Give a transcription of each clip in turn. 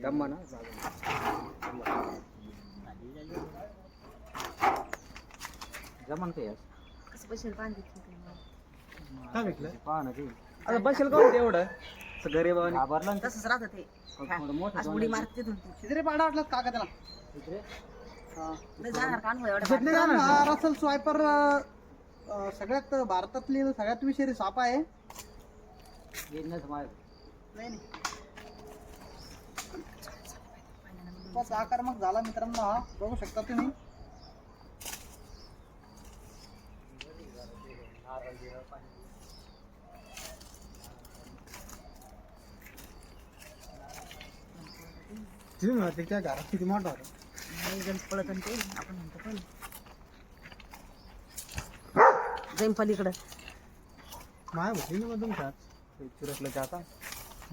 दम्मा ना जमन ते काय भेटलं? पहा ना ते. आता बसेल का होते एवढं? असं गरीब घाबरलं ना तसंच राहत ते. थोडं मोठं आज उडी मारते तिथून ते. किती रे पाडा वाटलं काका त्याला. इकडे? लय जाणार कान हो एवढ्या घेतले का ना हा रसल स्वायपर सगळ्यात भारतातली सगळ्यात विषारी साप आहे. नाही नाही खूपच आक्रमक झाला मित्रांनो हा. बघू शकता तुम्ही. तुम्ही म्हणते त्या घरात किती मोठा होता? नाही पळत आणि ते. आपण म्हणतो पण. जाईन पलीकडं. माय होती ना तुमच्यात चिरसलं ते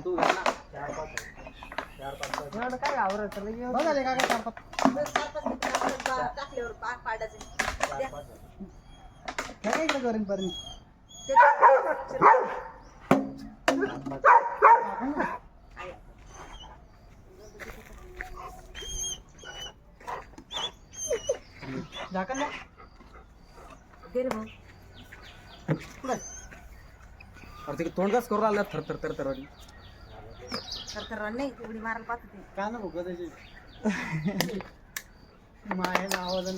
तू घाल ना चार पाच चार पाच एवढं काय आवडतं लगे बघा ले काका चार पाच टाकल्यावर पाडायचं चार पाच काय काय इकडे करेन पर्यंत झाकण अरे ते तोंडच करू राहिला थर थर थर थर तर तर नाही उडी मारायला पाहत ते. काय ना त्याची? माय आवाज